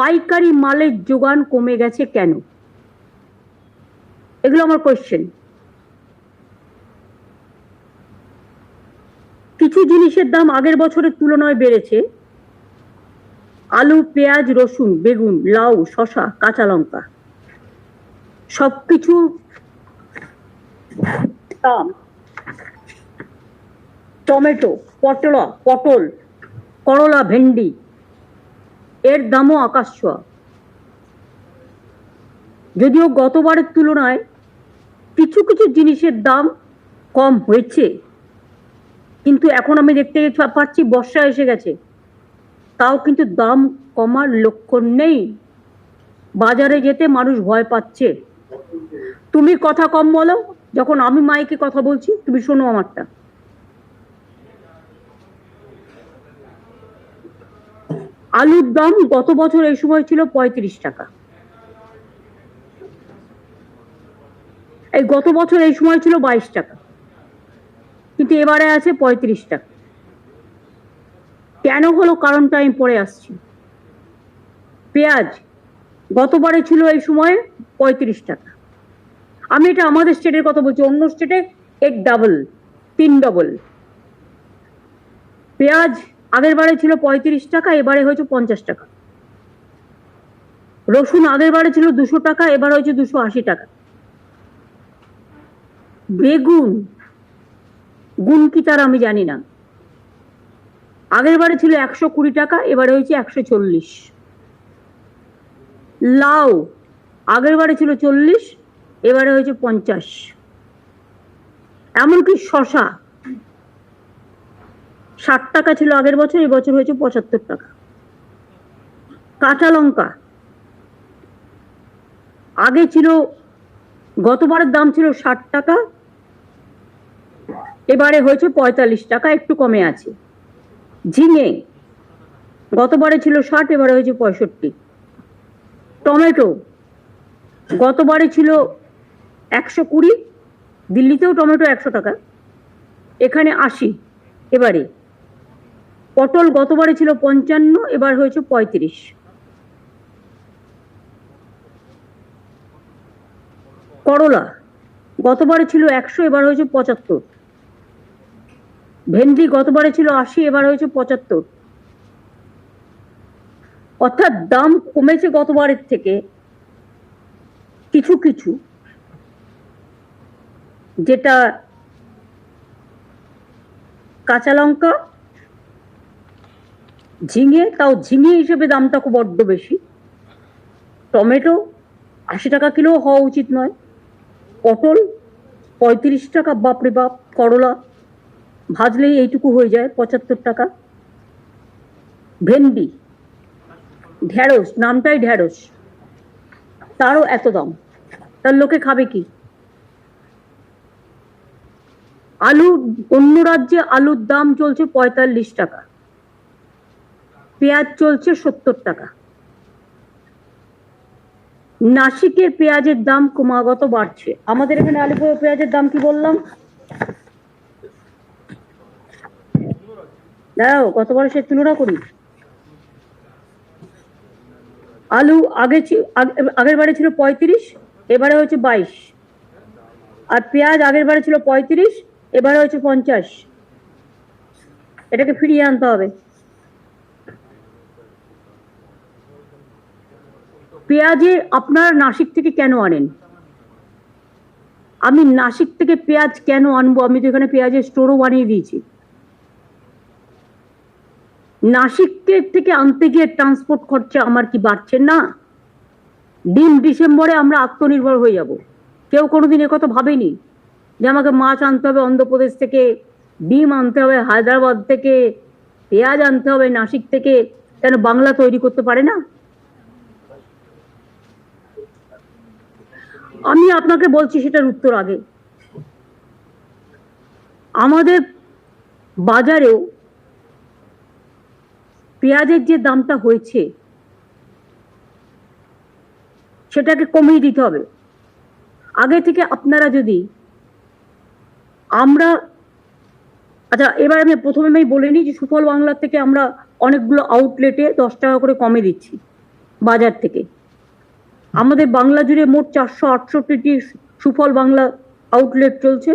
পাইকারি মালের যোগান কমে গেছে কেন? এগুলো আমার কোয়েশ্চেন কিছু জিনিসের দাম আগের বছরের তুলনায় বেড়েছে। আলু, পেঁয়াজ, রসুন, বেগুন, লাউ, শসা, কাঁচা লঙ্কা। সবকিছু দাম। টমেটো, পটলা, পটল, করলা, ভেন্ডি এর দামও আকাশ ছোঁয়া। যদিও গতবারের তুলনায় কিছু কিছু জিনিসের দাম কম হয়েছে, কিন্তু এখন আমি দেখতে পাচ্ছি বর্ষা এসে গেছে। তাও কিন্তু দাম কমার লক্ষণ নেই। বাজারে যেতে মানুষ ভয় পাচ্ছে। তুমি কথা কম বলো, যখন আমি মাইকে কথা বলছি, তুমি শোনো আমারটা। আলুর দাম গত বছর এই সময় ছিল পঁয়ত্রিশ টাকা। এই গত বছর এই সময় ছিল বাইশ টাকা। কিন্তু এবারে আছে পঁয়ত্রিশ টাকা। কেন হলো কারণটা আমি পরে আসছি। পেঁয়াজ গতবারে ছিল এই সময়ে পঁয়ত্রিশ টাকা। আমি এটা আমাদের স্টেটের কথা বলছি, অন্য স্টেটে এক ডাবল তিন ডবল পেঁয়াজ আগের বারে ছিল পঁয়ত্রিশ টাকা, এবারে হয়েছে পঞ্চাশ টাকা। রসুন আগের বারে ছিল দুশো টাকা, এবার হয়েছে দুশো আশি টাকা। বেগুন, গুণ কি তার আমি জানি না। আগের বারে ছিল একশো কুড়ি টাকা, এবারে হয়েছে একশো চল্লিশ। লাউ আগের বারে ছিল চল্লিশ, এবারে হয়েছে পঞ্চাশ। এমনকি শশা ষাট টাকা ছিল আগের বছর এবছর হয়েছে পঁচাত্তর টাকা। কাঁচা লঙ্কা। আগে ছিল, গতবারের দাম ছিল ষাট টাকা, এবারে হয়েছে পঁয়তাল্লিশ টাকা, একটু কমে আছে। ঝিঙে, গতবারে ছিল ষাট, এবারে হয়েছে পঁয়ষট্টি। টমেটো, গতবারে ছিল একশো কুড়ি, দিল্লিতেও টমেটো একশো টাকা, এখানে আশি, এবারে। পটল গতবারে ছিল পঞ্চান্ন, এবার হয়েছে পঁয়ত্রিশ। করলা গতবারে ছিল একশো, এবার হয়েছে পঁচাত্তর। ভেন্ডি গতবারে ছিল আশি, এবার হয়েছে পঁচাত্তর। অর্থাৎ দাম কমেছে গতবারের থেকে কিছু কিছু, যেটা কাঁচা লঙ্কা ঝিঙে, তাও ঝিঙে হিসেবে দামটা খুব বড্ড বেশি। টমেটো আশি টাকা কিলো হওয়া উচিত নয়। পটল পঁয়ত্রিশ টাকা, বাপরে বাপ, করলা ভাজলেই এইটুকু হয়ে যায়, পঁচাত্তর টাকা। ভেন্ডি ঢ্যাঁড়স নামটাই ঢ্যাঁড়স তারও এত দাম। তার লোকে খাবে কি? আলু, অন্য রাজ্যে আলুর দাম চলছে পঁয়তাল্লিশ টাকা। পেঁয়াজ চলছে সত্তর টাকা। নাসিকের পেঁয়াজের দাম ক্রমাগত বাড়ছে। আমাদের এখানে আলিপুর পেঁয়াজের দাম কি বললাম? দাঁড়াও কতবার সে তুলনা করি? আলু আগে আগের বারে ছিল পঁয়ত্রিশ, এবারে হচ্ছে বাইশ। আর পেঁয়াজ আগের বারে ছিল পঁয়ত্রিশ, এবারে হচ্ছে পঞ্চাশ। এটাকে ফিরিয়ে আনতে হবে। পেঁয়াজে আপনারা নাসিক থেকে কেন আনেন? আমি নাসিক থেকে পেঁয়াজ কেন আনব? আমি তো এখানে পেঁয়াজের স্টোরও বানিয়ে দিয়েছি। নাসিকের থেকে আনতে গিয়ে ট্রান্সপোর্ট খরচা আমার কি বাড়ছে না? ডিম ডিসেম্বরে আমরা আত্মনির্ভর হয়ে যাব। কেউ কোনোদিন একথা ভাবেনি যে আমাকে মাছ আনতে হবে অন্ধ্রপ্রদেশ থেকে, ডিম আনতে হবে, হায়দ্রাবাদ থেকে, পেঁয়াজ আনতে হবে, নাসিক থেকে। কেন বাংলা তৈরি করতে পারে না? আমি আপনাকে বলছি সেটার উত্তর আগে। আমাদের বাজারেও পেঁয়াজের যে দামটা হয়েছে, সেটাকে কমিয়ে দিতে হবে। আগে থেকে আপনারা যদি আমরা আচ্ছা এবার আমি প্রথমে আমি বলে নিই যে সুফল বাংলার থেকে আমরা অনেকগুলো আউটলেটে দশ টাকা করে কমে দিচ্ছি, বাজার থেকে। আমাদের বাংলা জুড়ে মোট চারশো আটষট্টিটি সুফল বাংলা আউটলেট চলছে।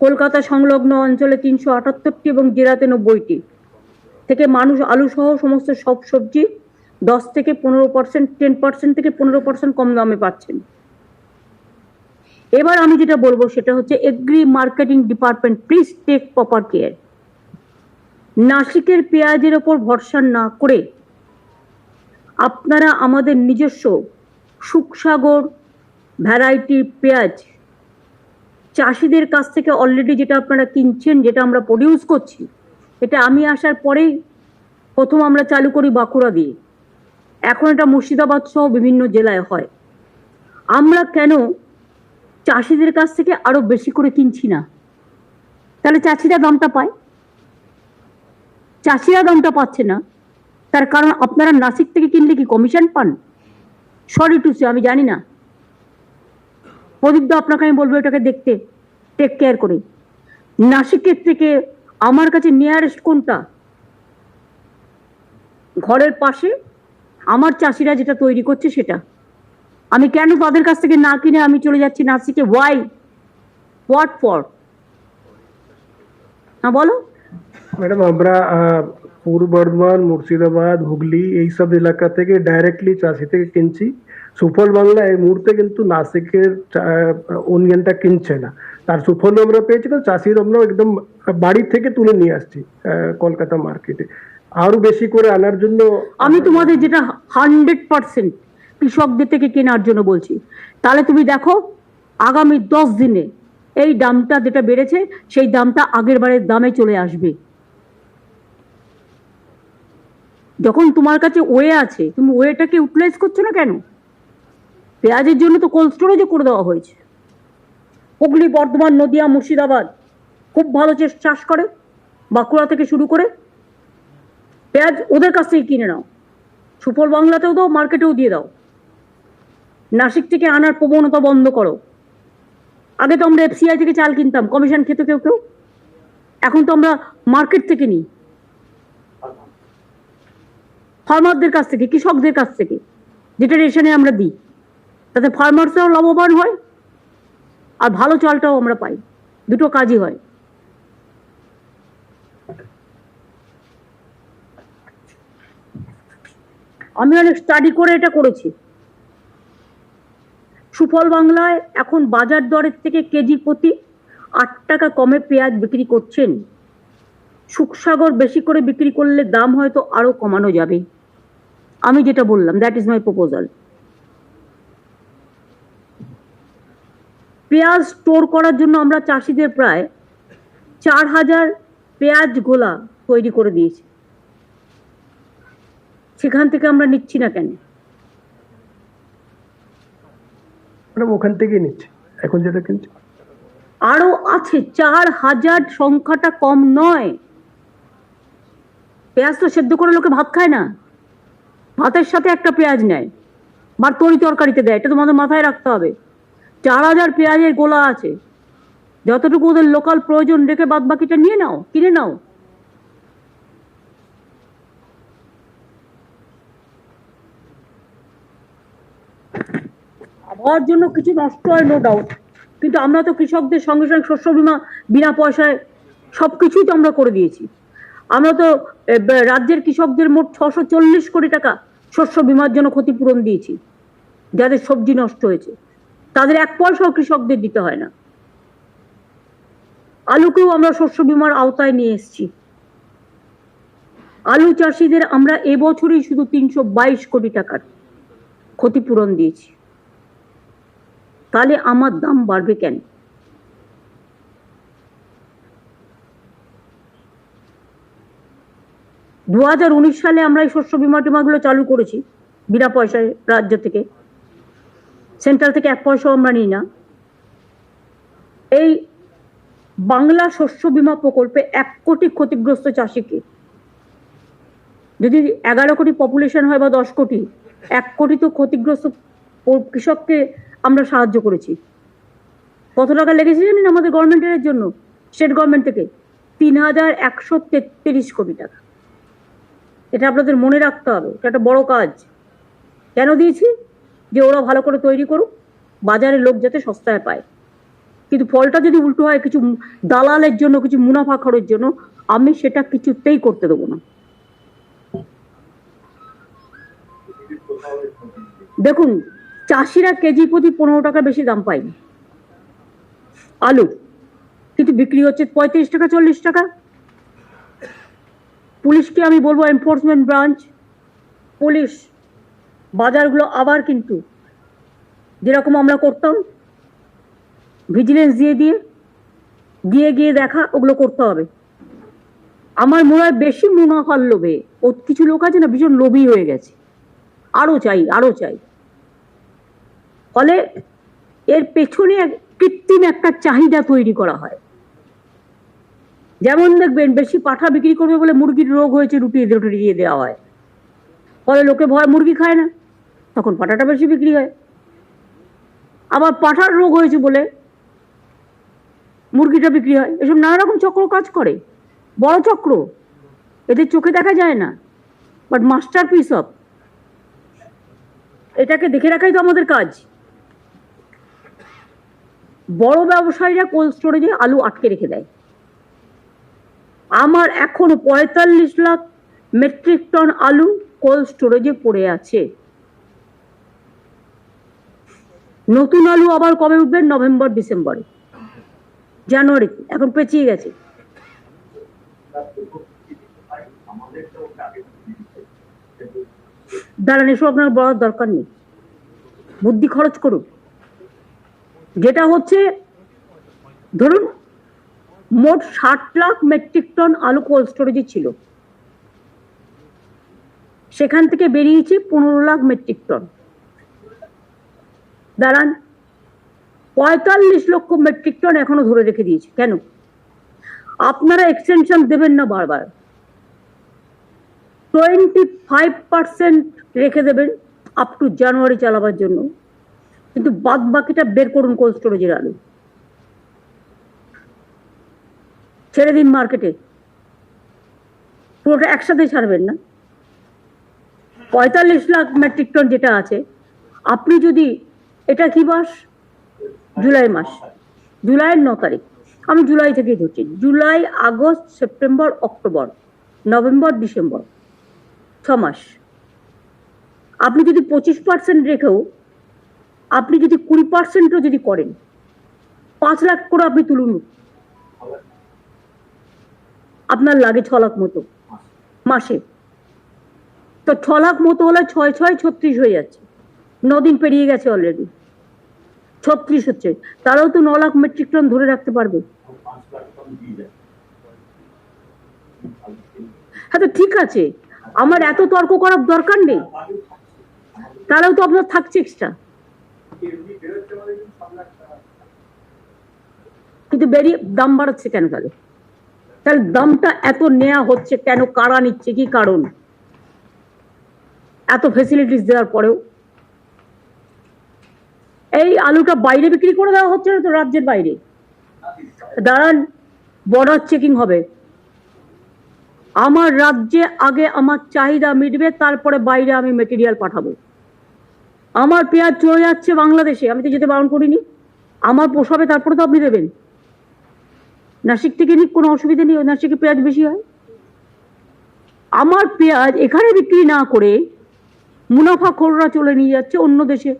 কলকাতা সংলগ্ন অঞ্চলে তিনশো আটাত্তরটি এবং জেলাতে নব্বইটি। থেকে মানুষ আলু সহ সমস্ত সব সবজি দশ থেকে পনেরো পার্সেন্ট টেন পার্সেন্ট থেকে পনেরো পার্সেন্ট কম দামে পাচ্ছেন। এবার আমি যেটা বলব সেটা হচ্ছে agri marketing department please take proper care নাসিকের পেঁয়াজের ওপর ভরসা না করে আপনারা আমাদের নিজস্ব সুখসাগর ভ্যারাইটি পেঁয়াজ। চাষিদের কাছ থেকে অলরেডি যেটা আপনারা কিনছেন, যেটা আমরা প্রডিউস করছি, এটা আমি আসার পরেই প্রথম আমরা চালু করি বাঁকুড়া দিয়ে। এখন এটা মুর্শিদাবাদ সহ বিভিন্ন জেলায় হয়। আমরা কেন চাষিদের কাছ থেকে আরও বেশি করে কিনছি না? তাহলে চাষিরা দামটা পায়? চাষিরা দামটা পাচ্ছে না। তার কারণ আপনারা নাসিক থেকে কিনলে কি কমিশন পান? সরি টু সে আমি জানি না। প্রদীপ দা, আপনাকে আমি বলব এটাকে দেখতে। টেক কেয়ার করে। নাসিকের থেকে আমার কাছে নিয়ারেস্ট কোনটা? ঘরের পাশে আমার চাষিরা যেটা তৈরি করছে সেটা। আমি কেন তাদের কাছ থেকে না কিনে আমি চলে যাচ্ছি নাসিকে? ওয়াই হোয়াট ফর হ্যাঁ বলো। ম্যাডাম, আমরা পূর্ব বর্ধমান, মুর্শিদাবাদ, হুগলি এইসব এলাকা থেকে ডাইরেক্টলি চাষি থেকে কিনছি। সুফল বাংলা এই মুহূর্তে কিন্তু নাসিকের অনিয়নটা কিনছে না। তার সুফল আমরা পেয়েছি, তো চাষির আমরা একদম বাড়ি থেকে তুলে নিয়ে আসছি কলকাতা মার্কেটে আরও বেশি করে আনার জন্য আমি তোমাদের যেটা হান্ড্রেড পার্সেন্ট কৃষকদের থেকে কেনার জন্য বলছি, তাহলে তুমি দেখো, আগামী দশ দিনে এই দামটা যেটা বেড়েছে, সেই দামটা আগের বারের দামে চলে আসবে। যখন তোমার কাছে ওয়ে আছে, তুমি ওয়েটাকে ইউটিলাইজ করছ না কেন? পেঁয়াজের জন্য তো কোল্ড স্টোরেজও করে দেওয়া হয়েছে। হুগলি, বর্ধমান, নদিয়া, মুর্শিদাবাদ খুব ভালো চাষ করে, বাঁকুড়া থেকে শুরু করে। পেঁয়াজ ওদের কাছ থেকে কিনে নাও। সুফল বাংলাতেও দাও, মার্কেটেও দিয়ে দাও। নাসিক থেকে আনার প্রবণতা বন্ধ করো। আগে তো আমরা এফসিআই থেকে চাল কিনতাম, কমিশন খেত কেউ কেউ। এখন তো আমরা মার্কেট থেকে নিই। ফার্মারদের কাছ থেকে, কৃষকদের কাছ থেকে, যেটা রেশনে আমরা দিই। তাতে ফার্মার্সরাও লাভবান হয় আর ভালো চালটাও আমরা পাই। দুটো কাজই হয়। আমি অনেক স্টাডি করে এটা করেছি। সুফল বাংলায় এখন বাজার দরের থেকে কেজি প্রতি আট টাকা কমে পেঁয়াজ বিক্রি করছেন। সুখসাগর বেশি করে বিক্রি করলে দাম হয়তো আরও কমানো যাবে। আমি যেটা বললাম দ্যাট ইজ মাই প্রপোজাল পেঁয়াজ স্টোর করার জন্য আমরা চাষিদের প্রায় চার হাজার পেঁয়াজ গোলা তৈরি করে দিয়েছি। সেখান থেকে আমরা নিচ্ছি না কেন? ওখান থেকেই নিচ্ছি। এখন যেটা কিনছি। আরও আছে চার হাজার সংখ্যাটা কম নয়। পেঁয়াজ তো সেদ্ধ করে লোকে ভাত খায় না। ভাতের সাথে একটা পেঁয়াজ নেয়। বা তরি তরকারিতে দেয়, এটা তোমাদের মাথায় রাখতে হবে। চার হাজার পেঁয়াজের গোলা আছে। যতটুকু ওদের লোকাল প্রয়োজন রেখে বাদ বাকিটা নিয়ে নাও, কিনে নাও। আবহাওয়ার জন্য কিছু নষ্ট হয় নো ডাউট কিন্তু আমরা তো কৃষকদের সঙ্গে সঙ্গে শস্য বীমা, বিনা পয়সায় সব কিছুই তো আমরা করে দিয়েছি। আমরা তো রাজ্যের কৃষকদের মোট ছশো চল্লিশ কোটি টাকা শস্য বীমার জন্য ক্ষতিপূরণ দিয়েছি। যাদের সবজি নষ্ট হয়েছে। তাদের এক পয়সাও কৃষকদের দিতে হয় না। আলুকেও আমরা শস্য বীমার আওতায় নিয়ে এসেছি। আলু চাষিদের আমরা এবছরই শুধু তিনশো বাইশ কোটি টাকার ক্ষতিপূরণ দিয়েছি। তাহলে আমার দাম বাড়বে কেন? দু সালে আমরা এই শস্য বিমা টিমাগুলো চালু করেছি, বিনা পয়সায় রাজ্য থেকে। সেন্ট্রাল থেকে এক পয়সাও আমরা নিই না। এই বাংলা শস্য বিমা প্রকল্পে এক কোটি ক্ষতিগ্রস্ত চাষিকে। যদি এগারো কোটি পপুলেশন হয় বা দশ কোটি, এক কোটি তো ক্ষতিগ্রস্ত কৃষককে আমরা সাহায্য করেছি। কত টাকা লেগেছে জানেন আমাদের গভর্নমেন্টের জন্য? স্টেট গভর্নমেন্ট থেকে তিন হাজার একশো তেত্রিশ কোটি টাকা। এটা আপনাদের মনে রাখতে হবে, এটা একটা বড় কাজ। কেন দিয়েছি? যে ওরা ভালো করে তৈরি করুক বাজারে লোক যাতে সস্তায় পায়। কিন্তু ফলটা যদি উল্টো হয়, কিছু দালালের জন্য, কিছু মুনাফা খরের জন্য, আমি সেটা কিছুতেই করতে দেবো না। দেখুন, চাষিরা কেজি প্রতি পনেরো টাকা বেশি দাম পায়নি। আলু, কিন্তু বিক্রি হচ্ছে পঁয়ত্রিশ টাকা, চল্লিশ টাকা। পুলিশকে আমি বলব এনফোর্সমেন্ট ব্রাঞ্চ পুলিশ বাজারগুলো আবার কিন্তু যেরকম আমরা করতাম ভিজিলেন্স দিয়ে দিয়ে গিয়ে গিয়ে দেখা, ওগুলো করতে হবে। আমার মনে হয় বেশি মুনাফার লোভে, ও কিছু লোক আছে না, ভীষণ লোভী হয়ে গেছে। আরও চাই আরও চাই। ফলে এর পেছনে কৃত্রিম একটা চাহিদা তৈরি করা হয়। যেমন দেখবেন বেশি পাঠা বিক্রি করবে বলে মুরগির রোগ হয়েছে রুটি দিয়ে দেওয়া হয়। ফলে লোকে ভয়, মুরগি খায় না। তখন পাঠাটা বেশি বিক্রি হয়। আবার পাঠার রোগ হয়েছে বলে মুরগিটা বিক্রি হয়। এসব নানা রকম চক্র কাজ করে। বড় চক্র। এদের চোখে দেখা যায় না। বাট মাস্টার পিস অফ এটাকে দেখে রাখাই তো আমাদের কাজ। বড় ব্যবসায়ীরা কোল্ড স্টোরেজে আলু আটকে রেখে দেয়। আমার এখনও পঁয়তাল্লিশ লাখ মেট্রিক টন আলু কোল্ড স্টোরেজে পড়ে আছে। নতুন আলু আবার কবে উঠবে নভেম্বর, ডিসেম্বরে। জানুয়ারি, এখন পেঁচিয়ে গেছে। দাঁড়ান, এসব আপনার বলার দরকার নেই। বুদ্ধি খরচ করুন। যেটা হচ্ছে, ধরুন মোট ষাট লাখ মেট্রিক টন আলু কোল্ড স্টোরেজে ছিল। সেখান থেকে বেরিয়েছে পনেরো লাখ মেট্রিক টন। দাঁড়ান, পঁয়তাল্লিশ লক্ষ মেট্রিক টন এখনও ধরে রেখে দিয়েছে। কেন? আপনারা এক্সটেনশন দেবেন না বারবার। টোয়েন্টি ফাইভ পার্সেন্ট রেখে দেবেন আপ টু জানুয়ারি চালাবার জন্য। কিন্তু বাদ বাকিটা বের করুন কোল্ড স্টোরেজের আলু। ছেড়ে দিন মার্কেটে পুরোটা একসাথে ছাড়বেন না। পঁয়তাল্লিশ লাখ মেট্রিক টন যেটা আছে, আপনি যদি, এটা কি মাস? জুলাই মাস। জুলাইয়ের ন তারিখ। আমি জুলাই থেকেই ধরছি। July, August, September, October, November, December. ছ মাস। আপনি যদি পঁচিশ পার্সেন্ট রেখেও, আপনি যদি কুড়ি পার্সেন্টও যদি করেন, পাঁচ লাখ করে আপনি তুলুন। আপনার লাগে ছ লাখ মতো, মাসে। তো ছ লাখ মতো হলে ছয় ছয় ছত্রিশ হয়ে যাচ্ছে। দিন পেরিয়ে গেছে অলরেডি ছত্রিশ হচ্ছে। তারাও তো ন লাখ মেট্রিক টন ধরে রাখতে পারবে। হ্যাঁ তো ঠিক আছে। আমার এত তর্ক করার দরকার নেই। তারাও তো আপনার থাকছে এক্সট্রা কিন্তু বেরিয়ে দাম বাড়াচ্ছে কেন তাহলে? তাহলে দামটা এত নেওয়া হচ্ছে কেন? কারা নিচ্ছে? কি কারণ? এত ফেসিলিটিস দেওয়ার পরেও। এই আলুটা বাইরে বিক্রি করে দেওয়া হচ্ছে না তো রাজ্যের বাইরে? দাঁড়ান বর্ডার চেকিং হবে। আমার রাজ্যে আগে আমার চাহিদা মিটবে, তারপরে বাইরে আমি মেটেরিয়াল পাঠাবো। আমার পেঁয়াজ চলে যাচ্ছে বাংলাদেশে, আমি তো যেতে বারণ করিনি। আমার পোষাবে তারপরে তো আপনি দেবেন। নাসিক থেকে নিক কোনো অসুবিধা নেই নাসিকে পেঁয়াজ বেশি হয়। আমার পেঁয়াজ এখানে বিক্রি না করে মুনাফা খোররা চলে নিয়ে যাচ্ছে অন্য দেশে।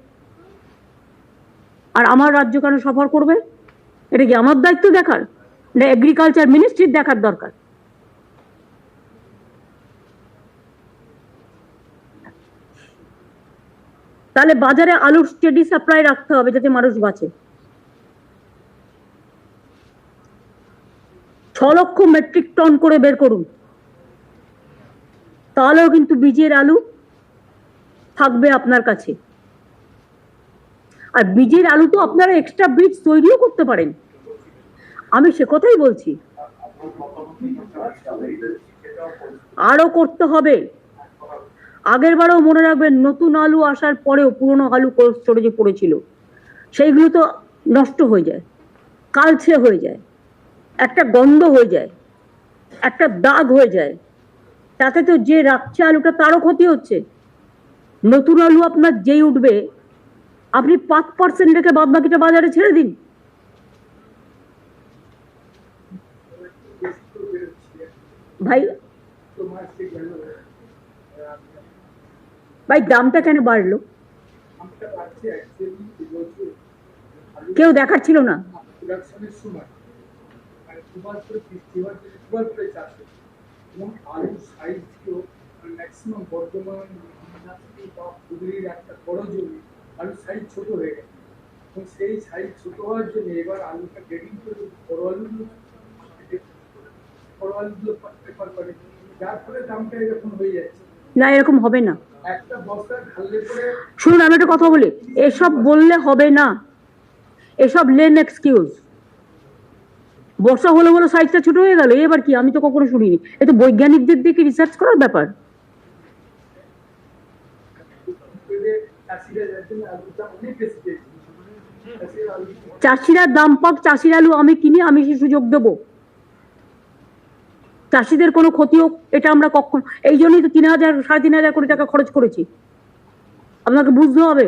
আর আমার রাজ্য কেন সফর করবে? এটা কি আমার দায়িত্ব দেখার? না এগ্রিকালচার মিনিস্ট্রির দেখার দরকার। তাহলে বাজারে আলুর স্টেডি সাপ্লাই রাখতে হবে যাতে মানুষ বাঁচে। ছ লক্ষ মেট্রিক টন করে বের করুন। তাহলেও কিন্তু বীজের আলু থাকবে আপনার কাছে। আর বীজের আলু তো আপনারা এক্সট্রা বীজ তৈরিও করতে পারেন। আমি সে কথাই বলছি। আরও করতে হবে। আগের বারেও মনে রাখবেন, নতুন আলু আসার পরেও পুরনো আলু কোল্ড স্টোরেজে পড়েছিল। সেইগুলো তো নষ্ট হয়ে যায়, কালছে হয়ে যায়। একটা গন্ধ হয়ে যায়, একটা দাগ হয়ে যায়। তাতে তো যে রাখছে আলুটা তারও ক্ষতি হচ্ছে। নতুন আলু আপনার যেই উঠবে, আপনি পাঁচ পার্সেন্ট রেখে বাদ বাকিটা বাজারে ছেড়ে দিন। ভাই ভাই, দামটা কেন বাড়লো? কেউ দেখার ছিল না। দুবার করে বৃষ্টি হওয়ার জন্য দুবার করে চাষ হচ্ছে এবং আলুর সাইজ ছিল ম্যাক্সিমাম বর্ধমান মিনাক্ষী বা হুগলির একটা বড় জমি আলুর সাইজ ছোট হয়ে গেছে। এবং সেই সাইজ ছোট হওয়ার জন্য এবার আলুটা গ্রেডিং করে বড় আলুগুলো বড় আলুগুলো প্রেফার করে। যার ফলে দামটা এরকম হয়ে যাচ্ছে। না এরকম হবে না। শুনুন আমি একটা কথা বলি। এসব বললে হবে না। এসব লেন এক্সকিউজ বর্ষা হলো বলে সাইজটা ছোট হয়ে গেল, এবার কি? আমি তো কখনো শুনিনি। এ তো বৈজ্ঞানিকদের দিকে রিসার্চ করার ব্যাপার। চাষিরা দাম পাক, চাষির আলু আমি কিনি, আমি সে সুযোগ দেবো। চাষিদের কোনো ক্ষতি হোক, এটা আমরা কখন এই জন্যই তো তিন হাজার, সাড়ে তিন হাজার কোটি টাকা খরচ করেছি। আপনাকে বুঝতে হবে,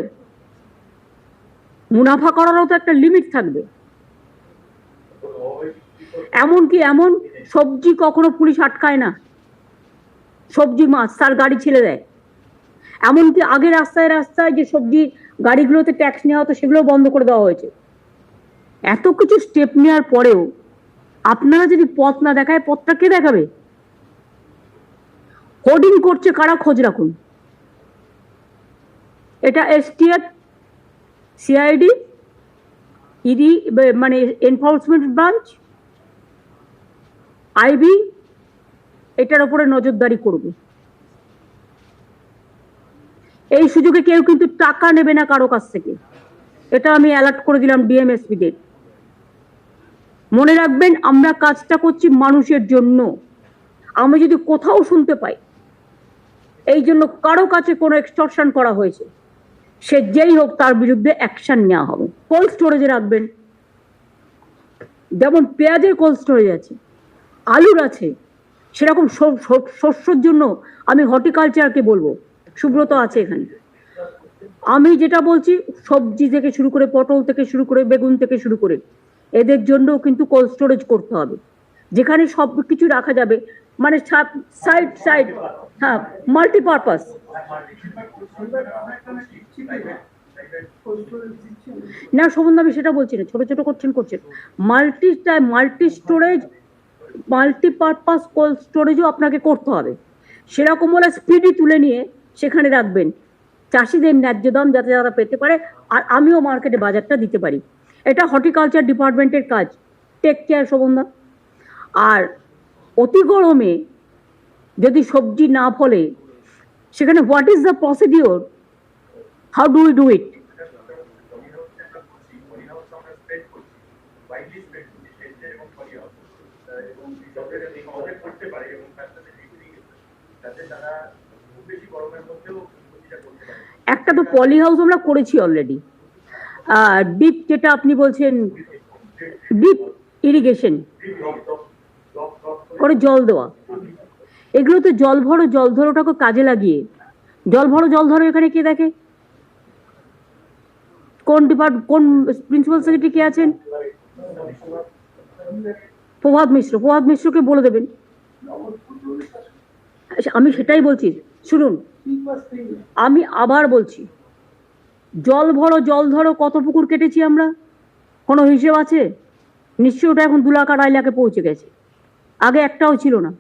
মুনাফা করারও তো একটা লিমিট থাকবে। এমনকি এমন সবজি কখনো পুলিশ আটকায় না। সবজি মাছ তার গাড়ি ছেড়ে দেয়। এমনকি আগে রাস্তায় রাস্তায় যে সবজি গাড়িগুলোতে ট্যাক্স নেওয়া হতো সেগুলো বন্ধ করে দেওয়া হয়েছে। এত কিছু স্টেপ নেওয়ার পরেও আপনারা যদি পথ না দেখায়, পথটা কে দেখাবে? হোর্ডিং করছে কারা, খোঁজ রাখুন। এটা এসটিএফ সিআইডি ইডি মানে এনফোর্সমেন্ট ব্রাঞ্চ আইবি এটার উপরে নজরদারি করবে। এই সুযোগে কেউ কিন্তু টাকা নেবে না কারও কাছ থেকে। এটা আমি অ্যালার্ট করে দিলাম ডিএমএসপিদের মনে রাখবেন, আমরা কাজটা করছি মানুষের জন্য। আমি যদি কোথাও শুনতে পাই, এই জন্য কারও কাছে কোনো এক্সটর্শন করা হয়েছে, সে যেই হোক তার বিরুদ্ধে অ্যাকশন নেওয়া হবে। কোল্ড স্টোরেজে রাখবেন। যেমন পেঁয়াজের কোল্ড স্টোরেজ আছে। আলুর আছে। সেরকম শস্যর জন্য আমি হর্টিকালচারকে বলব। সুব্রত আছে এখানে। আমি যেটা বলছি, সবজি থেকে শুরু করে, পটল থেকে শুরু করে, বেগুন থেকে শুরু করে, এদের জন্যও কিন্তু কোল্ড স্টোরেজ করতে হবে। যেখানে সব কিছু রাখা যাবে মানে সাইড সাইড হ্যাঁ মাল্টিপারপাস। না সম্বন্ধে আমি সেটা বলছি না, ছোট ছোট করছেন করছেন। Multi multi storage multipurpose cold স্টোরেজও আপনাকে করতে হবে। সেরকম হলে স্পিডি তুলে নিয়ে সেখানে রাখবেন। চাষিদের ন্যায্য দাম যাতে তারা পেতে পারে, আর আমিও মার্কেটে বাজারটা দিতে পারি। এটা হর্টিকালচার ডিপার্টমেন্টের কাজ। টেক কেয়ার সম্বন্ধা আর অতি গরমে যদি সবজি না ফলে, সেখানে what is the procedure how do we do it একটা তো পলি হাউস আমরা করেছি অলরেডি ডিপ যেটা আপনি বলছেন, ডিপ ইরিগেশন। করে জল দেওয়া। এগুলো তো জল ভরো, জল ধরোটাকে কাজে লাগিয়ে। জল ভরো, জল ধরো, এখানে কে দেখে? কোন ডিপার্ট, কোন প্রিন্সিপাল সেক্রেটারি কে আছেন? প্রভাত মিশ্র, প্রভাত মিশ্রকে বলে দেবেন। আমি সেটাই বলছি, শুনুন। আমি আবার বলছি, জল ভরো, জল ধরো, কত পুকুর কেটেছি আমরা? কোনো হিসেব আছে? নিশ্চয় ওটা এখন দুলাকার লাখে পৌঁছে গেছে। আগে একটাও ছিল না।